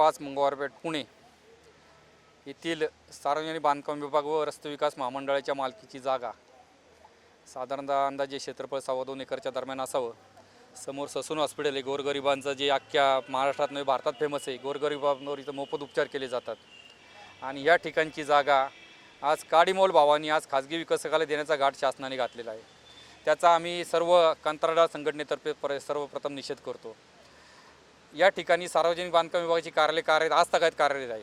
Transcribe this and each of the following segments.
पाच मंगळवारपेठ पुणे येथील सार्वजनिक बांधकाम विभाग व रस्ते विकास महामंडळाच्या मालकीची जागा. साधारणतः अंदाजे क्षेत्रफळ सव्वा दोन एकरच्या दरम्यान असावं. समोर ससून हॉस्पिटल आहे. गोरगरिबांचं जे अख्ख्या महाराष्ट्रात नाही भारतात फेमस आहे. गोरगरिबांवर इथं मोफत उपचार केले जातात. आणि या ठिकाणची जागा आज काडीमोल भावांनी आज खाजगी विकसकाला देण्याचा घाट शासनाने घातलेला आहे. त्याचा आम्ही सर्व कंत्राटदार संघटनेतर्फे पर सर्वप्रथम निषेध करतो. या ठिकाणी सार्वजनिक बांधकाम विभागाची कार्यालय कार्यरत आज तगायत कार्यरत आहे.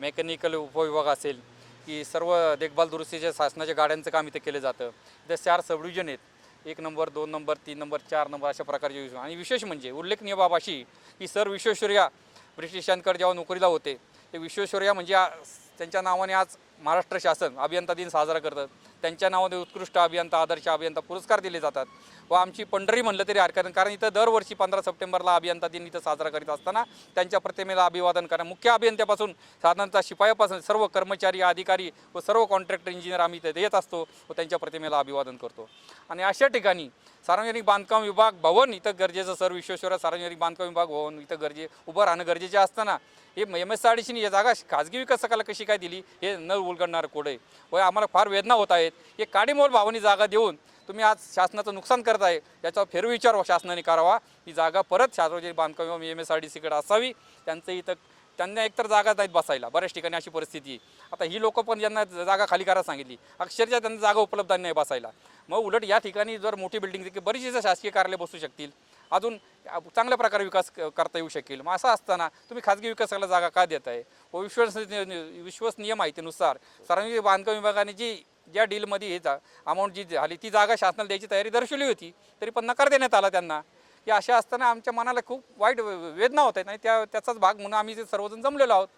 मेकॅनिकल उपविभाग असेल की सर्व देखभाल दुरुस्तीच्या शासनाच्या गाड्यांचं काम इथे केलं जातं. इथं चार सबडिव्हिजन आहेत. एक नंबर दोन नंबर तीन नंबर चार नंबर अशा प्रकारचे विषय आणि विशेष म्हणजे उल्लेखनीय बाब अशी की सर विश्वेश्वरया ब्रिटिशांकडे जेव्हा नोकरीला होते ते विश्वेश्वरया म्हणजे त्यांच्या नावाने आज महाराष्ट्र शासन अभियंता दिन साजरा करतं त्यांच्या नावाने उत्कृष्ट अभियंता आदर्श अभियंता पुरस्कार दिले जातात. व आमची पंढरी म्हणलं तरी हरकत कारण इथं दरवर्षी पंधरा सप्टेंबरला अभियंता दिन इथं साजरा करीत असताना त्यांच्या प्रतिमेला अभिवादन करा मुख्य अभियंत्यापासून साधारणतः शिपायापासून सर्व कर्मचारी अधिकारी व सर्व कॉन्ट्रॅक्टर इंजिनियर आम्ही इथे येत असतो व त्यांच्या प्रतिमेला अभिवादन करतो. आणि अशा ठिकाणी सार्वजनिक बांधकाम विभाग भवन इथं गरजेचं सर विश्वेश्वर सार्वजनिक बांधकाम विभाग भवन इथं गरजे उभं राहणं गरजेचे असताना हे एम एस आर ही जागा खाजगी विकासकाला कशी काय दिली हे न उलगडणारं कोड? आहे व आम्हाला फार वेदना होत आहेत. हे काडीमोल भावानी जागा देऊन तुम्ही आज शासनाचं नुकसान करत आहे. याचा फेरविचार शासनाने करावा. ही जागा परत सार्वजनिक बांधकाम विभाग एम एस आर डी सीकडे असावी. त्यांचं इथं त्यांना एकतर जागा नाहीत बसायला. बऱ्याच ठिकाणी अशी परिस्थिती आहे. आता ही लोकं पण ज्यांना जागा खाली करायला सांगितली अक्षरशः त्यांना जागा उपलब्ध नाही बसायला. मग उलट या ठिकाणी जर मोठी बिल्डिंग बरीचशी शासकीय कार्यालय बसू शकतील. अजून चांगल्या प्रकारे विकास करता येऊ शकेल. मग असं असताना तुम्ही खाजगी विकासाला जागा का देत आहे व विश्वस विश्वसनीय माहितीनुसार सार्वजनिक बांधकाम विभागाने जी ज्या डीलमध्ये हे जा अमाऊंट जी झाली ती जागा शासनाला द्यायची तयारी दर्शवली होती तरी पण नकार देण्यात आला त्यांना. की अशा असताना आमच्या मनाला खूप वाईट वेदना होत आहेत आणि त्या त्याचाच भाग म्हणून आम्ही सर्वजण जमलेलो आहोत.